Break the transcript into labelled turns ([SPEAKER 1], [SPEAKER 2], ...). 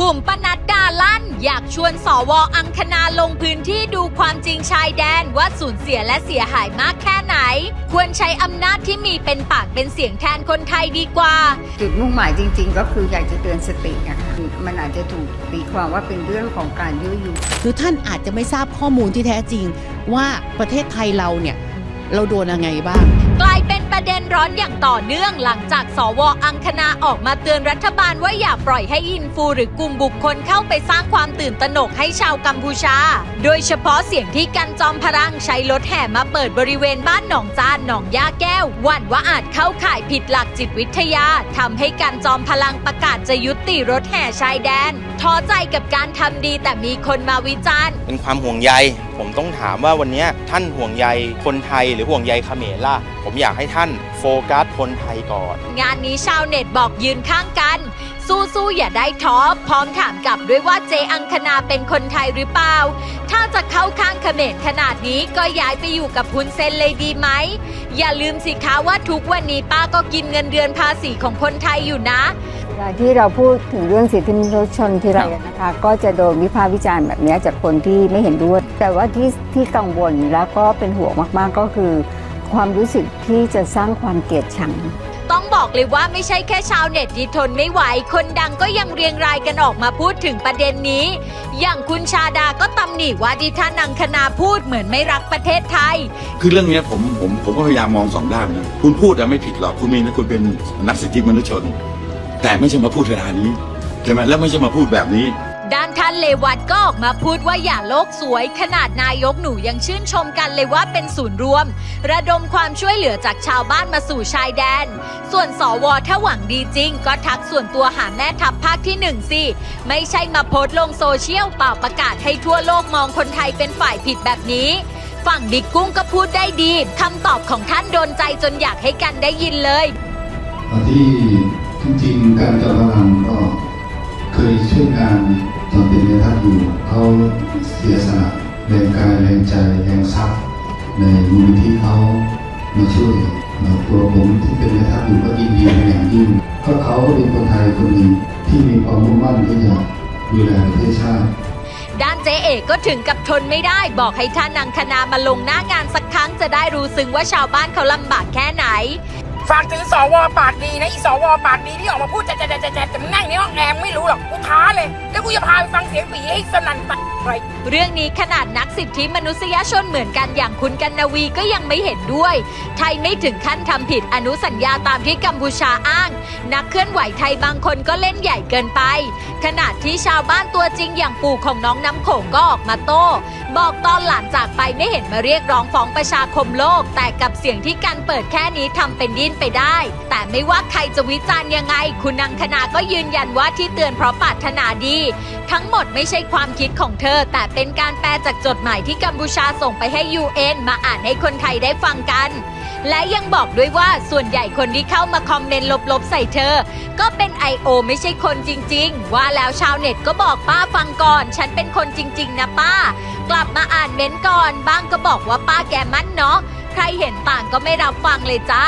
[SPEAKER 1] บุ๋มปนัดดาลั่น อยากชวนสวอังคณาลงพื้นที่ดูความจริงชายแดนว่าสูญเสียและเสียหายมากแค่ไหน ควรใช้อำนาจที่มีเป็นปากเป็นเสียงแทนคนไทยดีกว่า
[SPEAKER 2] จุดมุ่งหมายจริง ๆ ก็คืออยากจะเตือนสติอะค่ะมันอาจจะถูกตีความว่าเป็นเรื่องของการยั่วยุ
[SPEAKER 3] คือท่านอาจจะไม่ทราบข้อมูลที่แท้จริง ว่าประเทศไทยเราเนี่ยเราโดนยังไงบ้าง
[SPEAKER 1] กลายเป็น ประเด็นร้อนอย่างต่อเนื่องหลังจากสวอังคณาออกมาเตือนรัฐบาลว่าอย่าปล่อยให้อินฟูหรือกลุ่มบุคคลเข้าไปสร้างความตื่นตระหนกให้ชาวกัมพูชา โดยเฉพาะเสียงที่กันจอมพลังใช้รถแห่มาเปิดบริเวณบ้านหนองจานหนองย่าแก้วหวั่นว่าอาจเข้าข่ายผิดหลักจิตวิทยาทำให้กันจอมพลังประกาศจะยุติรถแห่ชายแดนท้อใจกับการทำดีแต่มีคนมาวิจารณ์
[SPEAKER 4] เป็นความห่วงใย ผมต้องถามว่าวันนี้ท่านห่วงใยคนไทยหรือห่วงใยเขมรล่ะ ผมอยากให้ท่านโฟกัสคนไทยก่อน
[SPEAKER 1] งานนี้ชาวเน็ตบอกยืนข้างกัน สู้ๆอย่าได้ท้อพร้อมถามกลับด้วยว่าเจอังคณาเป็นคนไทยหรือเปล่า ถ้าจะเข้าข้างเขมรขนาดนี้ก็ย้ายไปอยู่กับพุนเซนเลยดีไหม อย่าลืมสิคะว่าทุกวันนี้ป้าก็กินเงินเดือนภาษีของคนไทยอยู่นะ
[SPEAKER 2] เวลาที่เราพูดถึงเรื่องสิทธิมนุษยชนทีไรนะคะ ก็จะโดนวิพากษ์วิจารณ์แบบนี้จากคนที่ไม่เห็นด้วย แต่ว่าที่ที่กังวลแล้วก็เป็นห่วงมากๆก็คือ ความรู้สึกที่จะสร้างความเกลียดชัง
[SPEAKER 1] ต้องบอกเลยว่าไม่ใช่แค่ชาวเน็ตที่ทนไม่ไหว คนดังก็ยังเรียงรายกันออกมาพูดถึงประเด็นนี้ อย่างคุณชาดาก็ตำหนิว่าดิท่านังคณาพูดเหมือนไม่รักประเทศไทย
[SPEAKER 5] คือเรื่องเนี้ยผมผมผมก็พยายามมองสองด้านนะคุณพูดอะไม่ผิดหรอกคุณมีนะคุณเป็นนักสิทธิมนุษยชน แต่ไม่ใช่มาพูดเวลานี้ใช่ไหมแล้วไม่ใช่มาพูดแบบนี้
[SPEAKER 1] ด้านท่านเลวัตก็ออกมาพูดว่าอย่าโลกสวย ขนาดนายกหนูยังชื่นชมกันเลยว่าเป็นศูนย์รวม ระดมความช่วยเหลือจากชาวบ้านมาสู่ชายแดน ส่วนสวถ้าหวังดีจริง ก็ทักส่วนตัวหาแม่ทัพภาคที่หนึ่งสิไม่ใช่มาโพสต์ลงโซเชียลเป่าประกาศให้ทั่วโลกมองคนไทยเป็นฝ่ายผิดแบบนี้ฝั่งบิ๊กกุ้งก็พูดได้ดีคำตอบของท่านโดนใจจนอยากให้กันได้ยินเลย
[SPEAKER 6] ที่จริงๆการจอมพลังก็เคยช่วยงาน ตอนเป็นแม่ทัพอยู่เขาเสียสละแรงกายแรงใจแรงทรัพย์ในมูลนิธิเขามาช่วยแล้วตัวผมที่เป็นแม่ทัพอยู่ก็ยินดีเป็นอย่างยิ่งเพราะเขาก็เป็นคนไทยคนหนึ่งที่มีความมุ่งมั่นที่จะดูแลประเทศชาติ
[SPEAKER 1] ด้านเจ๊เอกก็ถึงกับทนไม่ได้บอกให้ท่านังคณามาลงหน้างานสักครั้งจะได้รู้ซึ้งว่าชาวบ้านเขาลำบากแค่ไหน
[SPEAKER 7] ฝากถึงสวปากดีนะอีสวปากดีที่ออกมาพูดแจ๊ะแจ๊ะแจ๊ะแจ๊ะแต่มึงนั่งในห้องแอร์ไม่รู้หรอกกูท้าเลย แล้วกูจะพาไปฟังเสียงปีให้สนั่นตัดไป
[SPEAKER 1] เรื่องนี้ขนาดนักสิทธิมนุษยชนเหมือนกันอย่างคุณกันนาวีก็ยังไม่เห็นด้วย ไทยไม่ถึงขั้นทำผิดอนุสัญญาตามที่กัมพูชาอ้าง นักเคลื่อนไหวไทยบางคนก็เล่นใหญ่เกินไป ขนาดที่ชาวบ้านตัวจริงอย่างปู่ของน้องน้ำโขงก็ออกมาโต้ บอกตอนหลานจากไปไม่เห็นมาเรียกร้องฟ้องประชาคมโลก แต่กับเสียงที่กันเปิดแค่นี้ทำเป็นดิ้นไปได้ แต่ไม่ว่าใครจะวิจารณ์ยังไง คุณนังคณาก็ยืนยันว่าที่เตือนเพราะปรารถนาดีทั้งหมดไม่ใช่ความคิดของเธอ แต่เป็นการแปลจากจดหมายที่กัมพูชาส่งไปให้ UN มาอ่านให้คนไทยได้ฟังกัน และยังบอกด้วยว่าส่วนใหญ่คนที่เข้ามาคอมเมนต์ลบๆใส่เธอ ก็เป็น I.O. ไม่ใช่คนจริง ๆ ว่าแล้วชาวเน็ตก็บอกป้าฟังก่อน ฉันเป็นคนจริง ๆ นะป้า กลับมาอ่านเม้นต์ก่อน บ้างก็บอกว่าป้าแกมั่นเนาะใครเห็นต่างก็ไม่รับฟังเลยจ้า